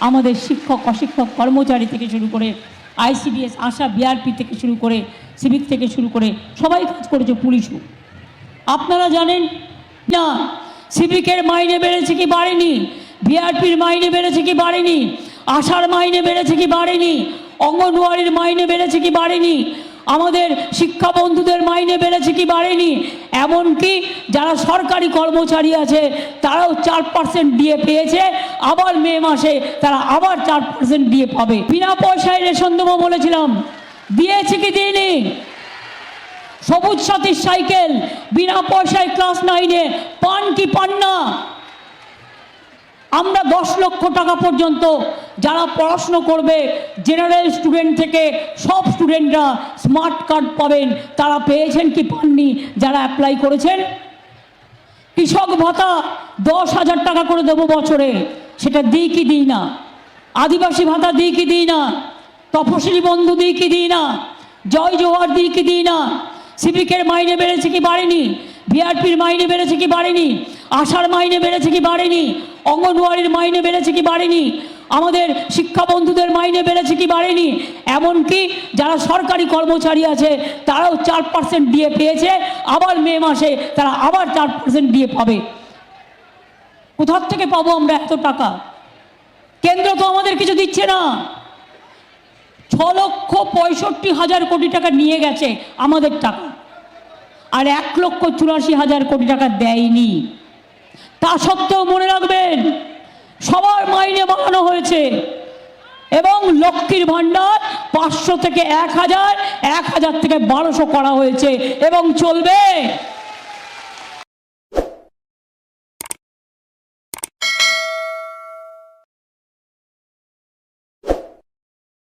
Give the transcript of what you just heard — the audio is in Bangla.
আমাদের শিক্ষক, অশিক্ষক, কর্মচারী থেকে শুরু করে আইসিডিএস, আশা, বিআরপি থেকে শুরু করে সিভিক থেকে শুরু করে সবাই কাজ করেছে পুলিশও আপনারা জানেন, না, সিভিকের মাইনে বেড়েছে কি বাড়েনি? বিআরপির মাইনে বেড়েছে কি বাড়েনি? আশার মাইনে বেড়েছে কি বাড়েনি? অঙ্গনওয়ারির মাইনে বেড়েছে কি বাড়েনি? আমাদের শিক্ষা বন্ধুদের মাইনে বেড়েছে কি বাড়েনি? এমনকি যারা সরকারি কর্মচারী আছে, তারাও চার পার্সেন্ট দিয়ে পেয়েছে। আবার মে মাসে তারা আবার চার পার্সেন্ট দিয়ে পাবে। বিনা পয়সায় রেশন দেবো বলেছিলাম। দিয়েছে কি দিইনি? সবুজ সাথীর সাইকেল। বিনা পয়সায় ক্লাস নাইনে পান কি পান না? আমরা দশ লক্ষ টাকা পর্যন্ত যারা পড়াশুনো করবে জেনারেল স্টুডেন্ট থেকে সব স্টুডেন্টরা স্মার্ট কার্ড পাবেন। তারা পেয়েছেন কি পাননি? যারা অ্যাপ্লাই করেছেন? কৃষক ভাতা দশ হাজার টাকা করে দেবো বছরে। সেটা দিই কি দিই না? আদিবাসী ভাতা দিই কি দিই না? তপশিলি বন্ধু দিই কি দিই না? জয় জোহার দিই কি দিই না? সিভিকের মাইনে বেড়েছে কি বাড়েনি? বিআরপির মাইনে বেড়েছে কি বাড়েনি? আশার মাইনে বেড়েছে কি বাড়েনি? অঙ্গনওয়াড়ির মাইনে বেড়েছে কি বাড়েনি? আমাদের শিক্ষা বন্ধুদের মাইনে বেড়েছে কি বাড়েনি? এমনকি যারা সরকারি কর্মচারী আছে, তারাও চার পার্সেন্ট দিয়ে পেয়েছে, আবার মে মাসে তারা আবার চার পার্সেন্ট দিয়ে পাবে। কোথার থেকে পাবো আমরা এত টাকা? কেন্দ্র তো আমাদের কিছু দিচ্ছে না। ছ লক্ষ পঁয়ষট্টি হাজার কোটি টাকা নিয়ে গেছে আমাদের টাকা। আর এক লক্ষ চুরাশি হাজার কোটি টাকা দেয়নি। তা সত্ত্বেও মনে রাখবেন, সবার মাইনে বাড়ানো হয়েছে এবং লক্ষ্মীর ভাণ্ডার পাঁচশো থেকে এক হাজার এক হাজার থেকে বারোশো করা হয়েছে এবং চলবে।